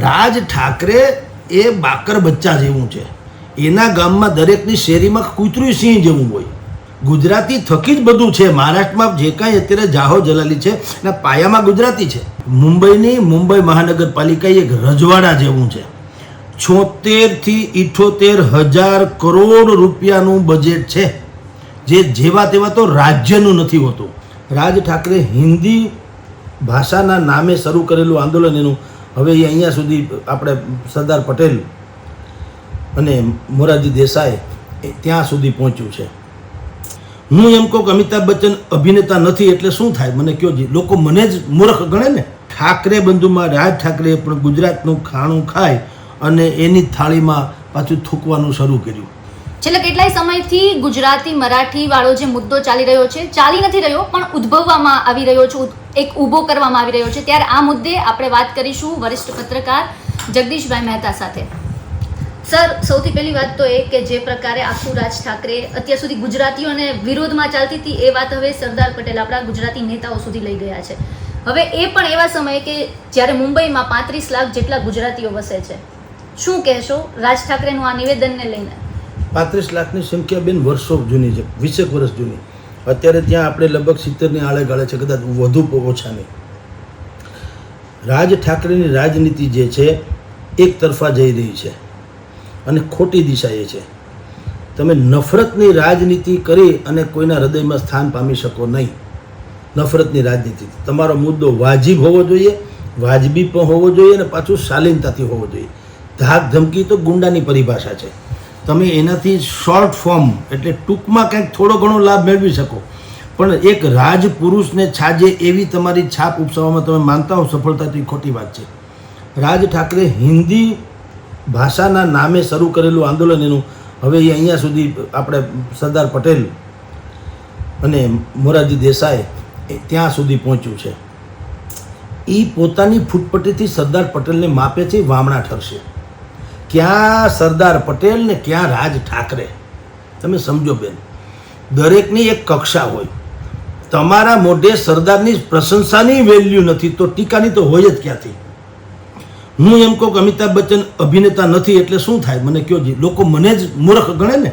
રાજ ઠાકરે એ બાકર બચ્ચા જેવું છે. એના ગામમાં દરેકની શેરીમાં કૂતરું સિંહ જેવું હોય. ગુજરાતી થકી જ બધું છે. મહારાષ્ટ્રમાં જે કાંઈ અત્યારે જાહો જલાલી છે, એના પાયામાં ગુજરાતી છે. મુંબઈની મુંબઈ મહાનગરપાલિકા એક રજવાડા જેવું છે. છોતેરથી ઇઠોતેર હજાર કરોડ રૂપિયાનું બજેટ છે. જે જેવા તેવા તો રાજ્યનું નથી હોતું. રાજ ઠાકરે હિન્દી ભાષાના નામે શરૂ કરેલું આંદોલન એનું હવે અહીંયા સુધી આપણે સરદાર પટેલ અને મોરારજી દેસાઈ ત્યાં સુધી પહોંચ્યું છે. હું એમ કહું કે અમિતાભ બચ્ચન અભિનેતા નથી એટલે શું થાય? મને કયો જી લોકો મને જ મૂર્ખ ગણે ને? ઠાકરે બંધુમાં રાજ ઠાકરે પણ ગુજરાતનું ખાણું ખાય અને એની થાળીમાં પાછું થૂકવાનું શરૂ કર્યું. છેલ્લા કેટલાય સમયથી ગુજરાતી મરાઠી વાળો જે મુદ્દો ચાલી રહ્યો છે, ચાલી નથી રહ્યો, પણ ઉદ્ભવવામાં આવી રહ્યો છે એક ઊભો કરવામાં આવી રહ્યો છે. ત્યારે આ મુદ્દે આપણે વાત કરીશું વરિષ્ઠ પત્રકાર જગદીશભાઈ મહેતા સાથે. સર, સૌથી પહેલી વાત તો એ કે જે પ્રકારે આખું રાજ ઠાકરે અત્યાર સુધી ગુજરાતીઓને વિરોધમાં ચાલતી હતી, એ વાત હવે સરદાર પટેલ આપણા ગુજરાતી નેતાઓ સુધી લઈ ગયા છે. હવે એ પણ એવા સમયે કે જ્યારે મુંબઈમાં પાંત્રીસ લાખ જેટલા ગુજરાતીઓ વસે છે. શું કહેશો રાજ ઠાકરેનું આ નિવેદનને લઈને? પાંત્રીસ લાખની સંખ્યા બેન વર્ષો જૂની છે, વીસેક વર્ષ જૂની. અત્યારે ત્યાં આપણે લગભગ સિત્તેરની આળે ગાળે છે, કદાચ વધુ ઓછા નહીં. રાજ ઠાકરેની રાજનીતિ જે છે, એક તરફા જઈ રહી છે અને ખોટી દિશાએ છે. તમે નફરતની રાજનીતિ કરી અને કોઈના હૃદયમાં સ્થાન પામી શકો નહીં. નફરતની રાજનીતિ. તમારો મુદ્દો વાજિબ હોવો જોઈએ, વાજબી પણ હોવો જોઈએ અને પાછું શાલીનતાથી હોવો જોઈએ. ધાક ધમકી તો ગુંડાની પરિભાષા છે. તમે એનાથી શોર્ટ ફોર્મ એટલે ટૂંકમાં કંઈક થોડો ઘણો લાભ મેળવી શકો. પણ એક રાજપુરુષને છાજે એવી તમારી છાપ ઉપસાવવામાં તમે માનતા હો સફળતા તો ખોટી વાત છે. રાજ ઠાકરે હિન્દી ભાષાના નામે શરૂ કરેલું આંદોલન એનું હવે એ અહીંયા સુધી આપણે સરદાર પટેલ અને મોરારજી દેસાઈ એ ત્યાં સુધી પહોંચ્યું છે. એ પોતાની ફૂટપટ્ટીથી સરદાર પટેલને માપે છે, વામણા ઠરશે. ક્યાં સરદાર પટેલ ને ક્યાં રાજ ઠાકરે? તમે સમજો બેન. દરેકની એક કક્ષા હોય. તમારા મોઢે સરદારની પ્રશંસાની વેલ્યુ નથી, તો ટીકાની તો હોય જ ક્યાંથી? હું એમ કહું કે અમિતાભ બચ્ચન અભિનેતા નથી, એટલે શું થાય? મને કયો જી લોકો મને જ મૂર્ખ ગણે ને?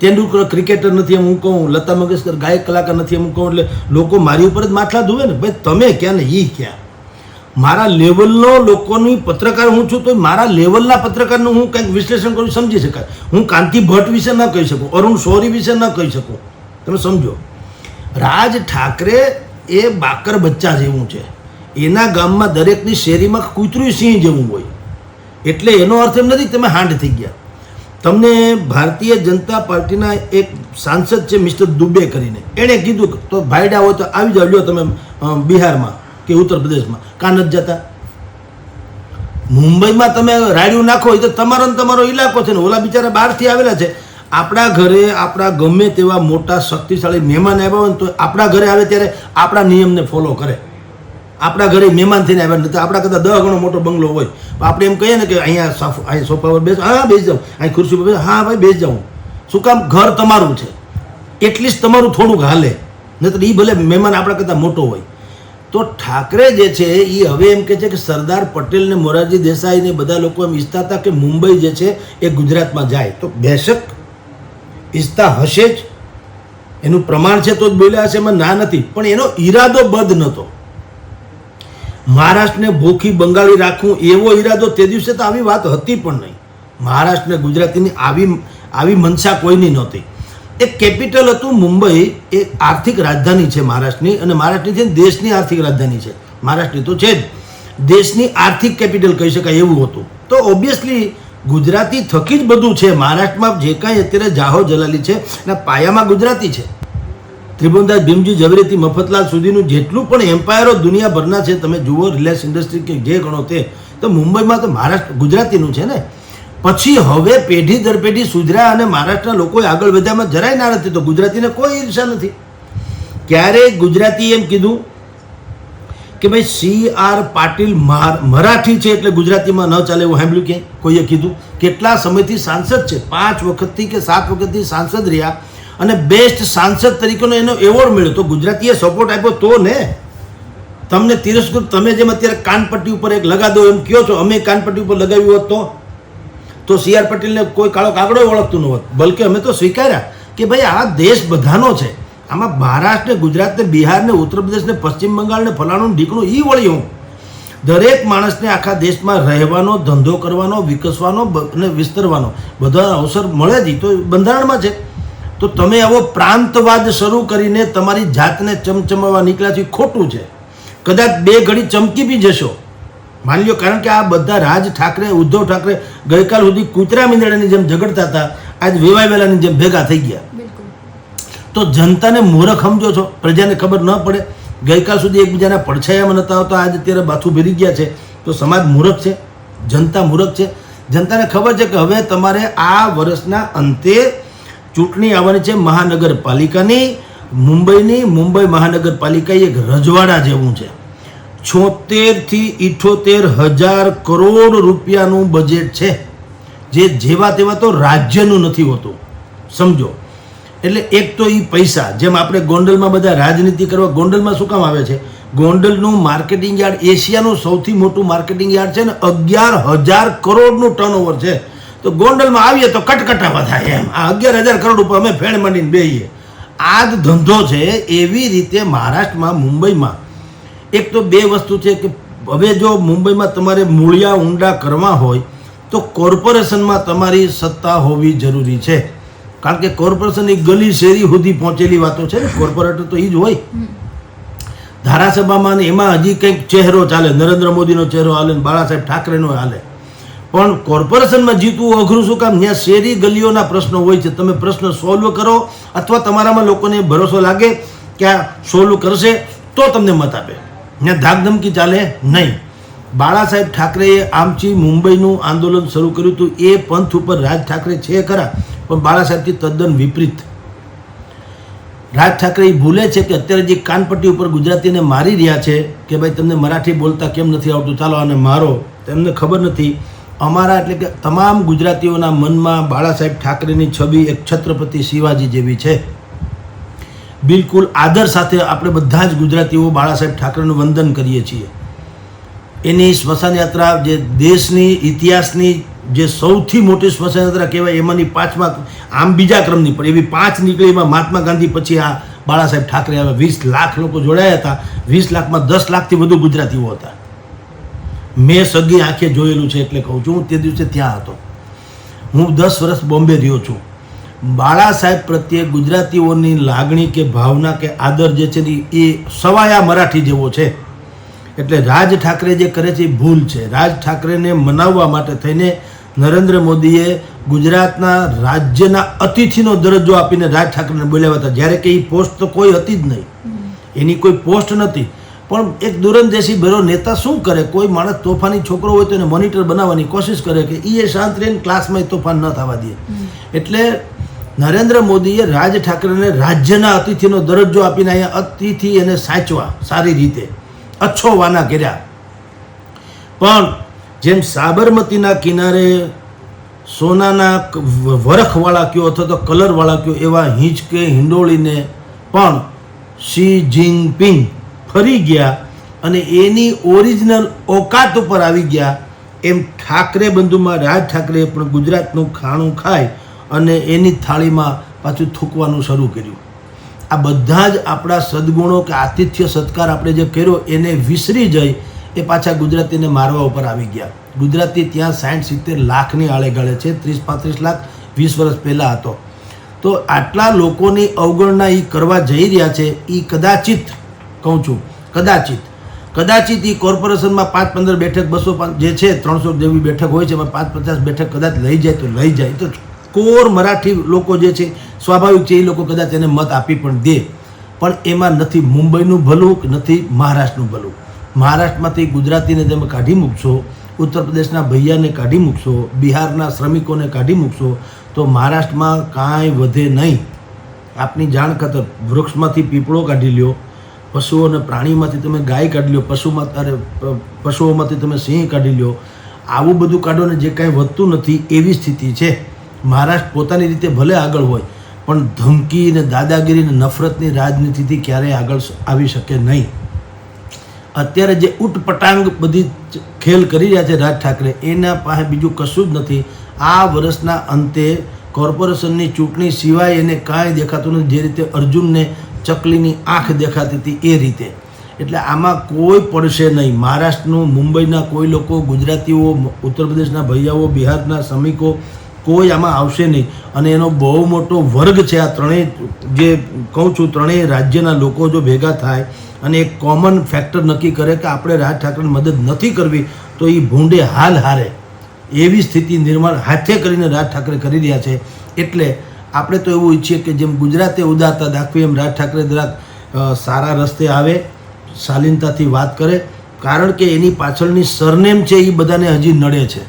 તેંડુલકર ક્રિકેટર નથી એમ હું કહું, લતા મંગેશકર ગાયક કલાકાર નથી એમ હું કહું, એટલે લોકો મારી ઉપર જ માથલા ધુવે ને? ભાઈ, તમે ક્યાં ને? એ ક્યાં? મારા લેવલનો લોકોની પત્રકાર હું છું તો મારા લેવલના પત્રકારનું હું કંઈક વિશ્લેષણ કરું, સમજી શકાય. હું કાંતિ ભટ્ટ વિશે ન કહી શકું, અરુણ શૌરી વિશે ન કહી શકું. તમે સમજો. રાજ ઠાકરે એ બાકર બચ્ચા જેવું છે. એના ગામમાં દરેકની શેરીમાં કૂતરું સિંહ જેવું હોય. એટલે એનો અર્થ એમ નથી તમે હાંડ થઈ ગયા. તમને ભારતીય જનતા પાર્ટીના એક સાંસદ છે, મિસ્ટર દુબે કરીને. એણે કીધું તો ભાઈડા હોય તો આવી જાવ તમે બિહારમાં. કે ઉત્તર પ્રદેશમાં? કાં નથી જતા? મુંબઈમાં તમે રાડ્યું નાખો એ તો તમારો ને તમારો ઇલાકો છે ને ઓલા બિચારા બહારથી આવેલા છે. આપણા ઘરે આપણા ગમે તેવા મોટા શક્તિશાળી મહેમાન આવ્યા હોય ને તો આપણા ઘરે આવે ત્યારે આપણા નિયમને ફોલો કરે. આપણા ઘરે મહેમાન થઈને આવ્યા નથી આપણા કરતાં દહ ગણો મોટો બંગલો હોય. આપણે એમ કહીએ ને કે અહીંયા અહીંયા સોફા પર બેસ, હા, બેસી જાઉં. અહીં ખુરશી પર બેસ, હા, ભાઈ, બેસી જાઉં. શું કામ? ઘર તમારું છે. એટલીસ્ટ તમારું થોડુંક હાલે. નહીં તો એ ભલે મહેમાન આપણા કરતાં મોટો હોય. તો ઠાકરે જે છે એ હવે એમ કહે છે કે સરદાર પટેલ ને મોરારજી દેસાઈ ને બધા લોકો એમ ઈચ્છતા હતા કે મુંબઈ જે છે એ ગુજરાતમાં જાય. તો બેશક ઈચ્છતા હશે જ. એનું પ્રમાણ છે તો જ બોલ્યા હશે, એમાં ના નથી. પણ એનો ઈરાદો બદ નહોતો મહારાષ્ટ્રને ભૂખી બંગાળી રાખવું એવો ઈરાદો તે દિવસે તો આવી વાત હતી પણ નહીં. મહારાષ્ટ્રને ગુજરાતીની આવી આવી મનસા કોઈની નહોતી. એક કેપિટલ હતું મુંબઈ, એ આર્થિક રાજધાની છે મહારાષ્ટ્રની અને મહારાષ્ટ્રની છે દેશની આર્થિક રાજધાની છે. મહારાષ્ટ્રની તો છે જ. દેશની આર્થિક કેપિટલ કહી શકાય એવું હતું. તો ઓબ્વિયસલી ગુજરાતી થકી જ બધું છે. મહારાષ્ટ્રમાં જે કાંઈ અત્યારે જાહો જલાલી છે, એના પાયામાં ગુજરાતી છે. ત્રિભુવનદાસ ભીમજી ઝવેરીથી મફતલાલ સુધીનું જેટલું પણ એમ્પાયરો દુનિયાભરના છે, તમે જુઓ રિલાયન્સ ઇન્ડસ્ટ્રી કે જે ગણો તે, તો મુંબઈમાં તો મહારાષ્ટ્ર ગુજરાતીનું છે ને? પછી હવે પેઢી દર પેઢી સુધર્યા અને મહારાષ્ટ્રના લોકોએ આગળ વધ્યામાં જરાય ના નથી. તો ગુજરાતીને કોઈ ઈર્ષા નથી. ક્યારેય ગુજરાતી એમ કીધું કે ભાઈ સી આર પાટીલ મરાઠી છે એટલે ગુજરાતીમાં ન ચાલે એવું સાંભળ્યું કે કોઈએ કીધું? કેટલા સમયથી સાંસદ છે? પાંચ વખતથી કે સાત વખતથી સાંસદ રહ્યા અને બેસ્ટ સાંસદ તરીકેનો એનો એવોર્ડ મળ્યો. તો ગુજરાતીએ સપોર્ટ આપ્યો તો ને? તમને તિરસ્કૃત, તમે જેમ અત્યારે કાનપટ્ટી ઉપર એક લગા દો એમ કયો છો, અમે કાનપટ્ટી ઉપર લગાવ્યું હોત તો? તો સી આર પટેલને કોઈ કાળો કાગડો ઓળખતું ન હોત. બલકે અમે તો સ્વીકાર્યા કે ભાઈ આ દેશ બધાનો છે. આમાં મહારાષ્ટ્ર ને ગુજરાત ને બિહાર ને ઉત્તર પ્રદેશ ને પશ્ચિમ બંગાળ ને ફલાણું ઢીકણું ઈ વળી હું. દરેક માણસને આખા દેશમાં રહેવાનો, ધંધો કરવાનો, વિકસવાનો અને વિસ્તરવાનો બધા અવસર મળે જ તો બંધારણમાં છે. તો તમે આવો પ્રાંતવાદ શરૂ કરીને તમારી જાતને ચમચમાવા નીકળ્યા છે ઈ ખોટું છે. કદાચ બે ઘડી ચમકી બી જશો. માની લો કારણ કે આ બધા રાજ ઠાકરે ઉદ્ધવ ઠાકરે ગઈકાલ સુધી કૂતરા મીંદડાની જેમ ઝઘડતા હતા આજ વેવાવેલાની જેમ ભેગા થઈ ગયા. તો જનતાને મૂર્ખ સમજો છો પ્રજાને ખબર ન પડે. ગઈકાલ સુધી એકબીજાના પડછાયામાં નતા આવતા આજે અત્યારે બાથું ભરી ગયા છે. તો સમાજ મૂર્ખ છે જનતા મૂર્ખ છે. જનતાને ખબર છે કે હવે તમારે આ વર્ષના અંતે ચૂંટણી આવવાની છે મહાનગરપાલિકાની. મુંબઈની મુંબઈ મહાનગરપાલિકા એક રજવાડા જેવું છે. છોતેરથી ઇઠોતેર હજાર કરોડ રૂપિયાનું બજેટ છે. જે જેવા તેવા તો રાજ્યનું નથી હોતું. સમજો. એટલે એક તો એ પૈસા, જેમ આપણે ગોંડલમાં બધા રાજનીતિ કરવા, ગોંડલમાં શું કામ આવે છે? ગોંડલનું માર્કેટિંગ યાર્ડ એશિયાનું સૌથી મોટું માર્કેટિંગ યાર્ડ છે ને અગિયાર હજાર કરોડનું ટર્નઓવર છે. તો ગોંડલમાં આવીએ તો કટકટાવા થાય એમ. આ અગિયાર હજાર કરોડ ઉપર અમે ફેણ માંડીને બેહીએ. આ જ ધંધો છે એવી રીતે મહારાષ્ટ્રમાં, મુંબઈમાં. એક તો બે વસ્તુ છે કે હવે જો મુંબઈમાં તમારે મૂળિયા ઊંડા કરવા હોય, તો કોર્પોરેશનમાં તમારી સત્તા હોવી જરૂરી છે. કારણ કે કોર્પોરેશન કોર્પોરેશનની ગલી શેરી સુધી પહોંચેલી વાતો છે ને, કોર્પોરેટર તો એ જ હોય. ધારાસભામાં એમાં હજી કંઈક ચહેરો ચાલે, નરેન્દ્ર મોદીનો ચહેરો હાલે બાળાસાહેબ બાળા સાહેબ ઠાકરેનો હાલે. પણ કોર્પોરેશનમાં જીતવું અઘરું શું કામ? ત્યાં શેરી ગલીઓના પ્રશ્નો હોય છે. તમે પ્રશ્ન સોલ્વ કરો અથવા તમારામાં લોકોને ભરોસો લાગે કે આ સોલ્વ કરશે, તો તમને મત આપે. ત્યાં ધાકધમકી ચાલે નહીં. બાળા સાહેબ ઠાકરેએ આમથી મુંબઈનું આંદોલન શરૂ કર્યું હતું. એ પંથ ઉપર રાજ ઠાકરે છે ખરા, પણ બાળા સાહેબથી તદ્દન વિપરીત. રાજ ઠાકરે ભૂલે છે કે અત્યારે જે કાનપટ્ટી ઉપર ગુજરાતીને મારી રહ્યા છે કે ભાઈ તમને મરાઠી બોલતા કેમ નથી આવતું, ચાલો આને મારો. તેમને ખબર નથી. અમારા એટલે કે તમામ ગુજરાતીઓના મનમાં બાળા સાહેબ ઠાકરેની છબી એક છત્રપતિ શિવાજી જેવી છે. બિલકુલ આદર સાથે આપણે બધા જ ગુજરાતીઓ બાળા સાહેબ ઠાકરેનું વંદન કરીએ છીએ. એની સ્મશાન યાત્રા જે દેશની ઇતિહાસની જે સૌથી મોટી સ્મશાન યાત્રા કહેવાય એમાંની પાંચમા આમ બીજા ક્રમની પણ એવી પાંચ નીકળી એમાં મહાત્મા ગાંધી પછી આ બાળા સાહેબ ઠાકરે આવ્યા વીસ લાખ લોકો જોડાયા હતા. વીસ લાખમાં દસ લાખથી વધુ ગુજરાતીઓ હતા. મેં સગી આંખે જોયેલું છે એટલે કહું છું, હું તે દિવસે ત્યાં હતો. હું દસ વર્ષ બોમ્બે રહ્યો છું. બાળા સાહેબ પ્રત્યે ગુજરાતીઓની લાગણી કે ભાવના કે આદર જે છે એ સવાયા મરાઠી જેવો છે. એટલે રાજ ઠાકરે જે કરે છે એ ભૂલ છે. રાજ ઠાકરેને મનાવવા માટે થઈને નરેન્દ્ર મોદીએ ગુજરાતના રાજ્યના અતિથિનો દરજ્જો આપીને રાજ ઠાકરેને બોલાવ્યા હતા. જ્યારે કે એ પોસ્ટ તો કોઈ હતી જ નહીં. એની કોઈ પોસ્ટ નથી. પણ એક દુરંદેશી ભેરો નેતા શું કરે? કોઈ માણસ તોફાની છોકરો હોય તો એને મોનિટર બનાવવાની કોશિશ કરે કે એ શાંત રહીને ક્લાસમાં તોફાન ન થવા દે. એટલે નરેન્દ્ર મોદીએ રાજ ઠાકરેને રાજ્યના અતિથિનો દરજ્જો આપીને અહીંયા અતિથિ એને સાચવા, સારી રીતે, અચ્છો વાના કર્યા. પણ જેમ સાબરમતીના કિનારે સોનાના વરખવાળા કયો અથવા તો કલરવાળા કયો એવા હિંચકે હિંડોળીને પણ શી જિનપિંગ ફરી ગયા અને એની ઓરિજિનલ ઓકાત ઉપર આવી ગયા. એમ ઠાકરે બંધુમાં રાજ ઠાકરે પણ ગુજરાતનું ખાણું ખાય અને એની થાળીમાં પાછું થૂકવાનું શરૂ કર્યું. આ બધા જ આપણા સદગુણો કે આતિથ્ય સત્કાર આપણે જે કર્યો એને વિસરી જઈ એ પાછા ગુજરાતીને મારવા ઉપર આવી ગયા. ગુજરાતી ત્યાં સાઠ સિત્તેર લાખની આળે ગળે છે, ત્રીસ પાંત્રીસ લાખ, વીસ વર્ષ પહેલાં હતો. તો આટલા લોકોની અવગણના એ કરવા જઈ રહ્યા છે એ કદાચિત, કહું છું, કદાચિત કદાચિત એ કોર્પોરેશનમાં પાંચ પંદર બેઠક, બસો પાંચ જે છે, ત્રણસો જેવી બેઠક હોય છે, એમાં પાંચ પચાસ બેઠક કદાચ લઈ જાય તો લઈ જાય, તો કોર મરાઠી લોકો જે છે, સ્વાભાવિક છે એ લોકો કદાચ એને મત આપી પણ દે. પણ એમાં નથી મુંબઈનું ભલું કે નથી મહારાષ્ટ્રનું ભલું. મહારાષ્ટ્રમાંથી ગુજરાતીને તમે કાઢી મૂકશો ઉત્તર પ્રદેશના ભૈયાને કાઢી મૂકશો, બિહારના શ્રમિકોને કાઢી મૂકશો, તો મહારાષ્ટ્રમાં કાંઈ વધે નહીં. આપની જાણ ખાતર વૃક્ષમાંથી પીપળો કાઢી લ્યો, પશુઓ અને પ્રાણીમાંથી તમે ગાય કાઢી લ્યો, પશુમાં અરે પશુઓમાંથી તમે સિંહ કાઢી લ્યો. આવું બધું કાઢો ને જે કાંઈ વધતું નથી એવી સ્થિતિ છે. મહારાષ્ટ્ર પોતાની રીતે ભલે આગળ હોય, પણ ધમકી ને દાદાગીરી ને નફરતની રાજનીતિથી ક્યારેય આગળ આવી શકે નહીં. અત્યારે જે ઉટપટાંગ બધી ખેલ કરી રહ્યા છે રાજ ઠાકરે, એના પાસે બીજું કશું જ નથી. આ વર્ષના અંતે કોર્પોરેશનની ચૂંટણી સિવાય એને કાંઈ દેખાતું નથી. જે રીતે અર્જુનને ચકલીની આંખ દેખાતી હતી એ રીતે. એટલે આમાં કોઈ પડશે નહીં. મહારાષ્ટ્રનું, મુંબઈના કોઈ લોકો, ગુજરાતીઓ ઉત્તર પ્રદેશના ભૈયાઓ, બિહારના શ્રમિકો કોઈ આમાં આવશે નહીં. અને એનો બહુ મોટો વર્ગ છે આ ત્રણેય, જે કહું છું ત્રણેય રાજ્યના લોકો જો ભેગા થાય અને એક કોમન ફેક્ટર નક્કી કરે કે આપણે રાજ ઠાકરેને મદદ નથી કરવી, તો એ ભૂંડે હાલ હારે એવી સ્થિતિ નિર્માણ હાથે કરીને રાજ ઠાકરે કરી રહ્યા છે. એટલે આપણે તો એવું ઈચ્છીએ કે જેમ ગુજરાતે ઉદારતા દાખવી, એમ રાજ ઠાકરે જરાક સારા રસ્તે આવે, શાલીનતાથી વાત કરે, કારણ કે એની પાછળની સરનેમ છે એ બધાને હજી નડે છે.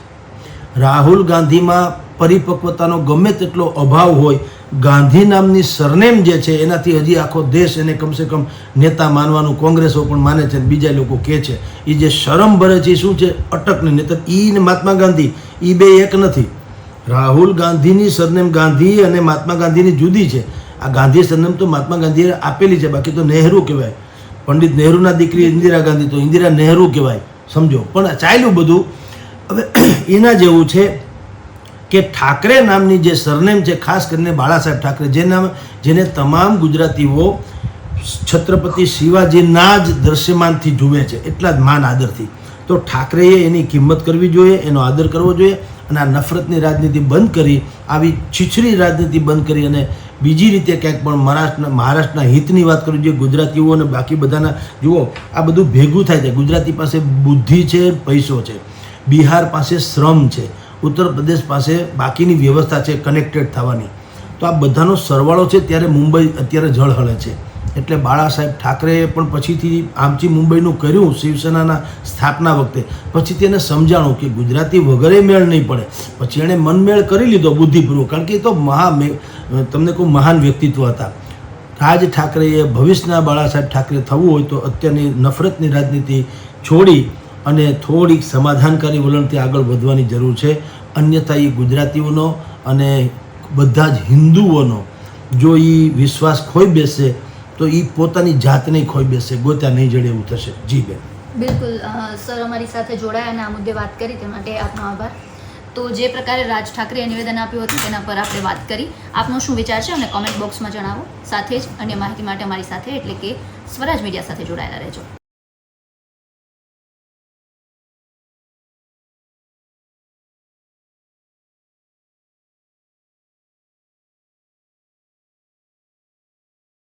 રાહુલ ગાંધીમાં પરિપક્વતાનો ગમે તેટલો અભાવ હોય, ગાંધી નામની સરનેમ જે છે, એનાથી હજી આખો દેશ એને કમસે કમ નેતા માનવાનું કોંગ્રેસો પણ માને છે બીજા લોકો કહે છે. એ જે શરમ ભરે છે એ શું છે? અટકને નહીતર ઈ મહાત્મા ગાંધી એ બે એક નથી. રાહુલ ગાંધીની સરનેમ ગાંધી અને મહાત્મા ગાંધીની જુદી છે. આ ગાંધી સરનેમ તો મહાત્મા ગાંધીએ આપેલી છે, બાકી તો નહેરુ કહેવાય. પંડિત નહેરુના દીકરી ઇન્દિરા ગાંધી તો ઇન્દિરા નહેરુ કહેવાય. સમજો? પણ ચાલ્યું બધું. હવે, એના જેવું છે કે ઠાકરે નામની જે સરનેમ છે, ખાસ કરીને બાળાસાહેબ ઠાકરે, જે નામ જેને તમામ ગુજરાતીઓ છત્રપતિ શિવાજીના જ દ્રશ્યમાનથી જુએ છે, એટલા જ માન આદરથી. તો ઠાકરેએ એની કિંમત કરવી જોઈએ, એનો આદર કરવો જોઈએ અને આ નફરતની રાજનીતિ બંધ કરી, આવી છીછરી રાજનીતિ બંધ કરી અને બીજી રીતે ક્યાંક પણ મહારાષ્ટ્રના મહારાષ્ટ્રના હિતની વાત કરવી જોઈએ ગુજરાતીઓ અને બાકી બધાના જુઓ, આ બધું ભેગું થાય છે. ગુજરાતી પાસે બુદ્ધિ છે, પૈસો છે. બિહાર પાસે શ્રમ છે. ઉત્તર પ્રદેશ પાસે બાકીની વ્યવસ્થા છે કનેક્ટેડ થવાની. તો આ બધાનો સરવાળો છે ત્યારે મુંબઈ અત્યારે જળહળે છે. એટલે બાળા સાહેબ ઠાકરેએ પણ પછીથી આમચી મુંબઈનું કર્યું શિવસેનાના સ્થાપના વખતે. પછી તેને સમજાણું કે ગુજરાતી વગરે મેળ નહીં પડે. પછી એણે મનમેળ કરી લીધો બુદ્ધિપૂર્વક, કારણ કે એ તો મહા તમને કોઈ મહાન વ્યક્તિત્વ હતા. રાજ ઠાકરેએ ભવિષ્યના બાળા સાહેબ ઠાકરે થવું હોય તો અત્યારની નફરતની રાજનીતિ છોડી અને થોડીક સમાધાનકારી વલણથી આગળ વધવાની જરૂર છે. અન્યથા એ ગુજરાતીઓનો અને બધા જ હિન્દુઓનો જો એ વિશ્વાસ ખોઈ બેસે, તો એ પોતાની જાતને ખોઈ બેસે, ગોત્યા નહીં જડે એવું થશે. જી બેન. બિલકુલ સર અમારી સાથે જોડાયા અને આ મુદ્દે વાત કરી, તે માટે આપનો આભાર. તો જે પ્રકારે રાજ ઠાકરેએ નિવેદન આપ્યું હતું, તેના પર આપણે વાત કરી. આપનો શું વિચાર છે અમને કોમેન્ટ બોક્સમાં જણાવો. સાથે જ અન્ય માહિતી માટે અમારી સાથે, એટલે કે સ્વરાજ મીડિયા સાથે જોડાયેલા રહેજો.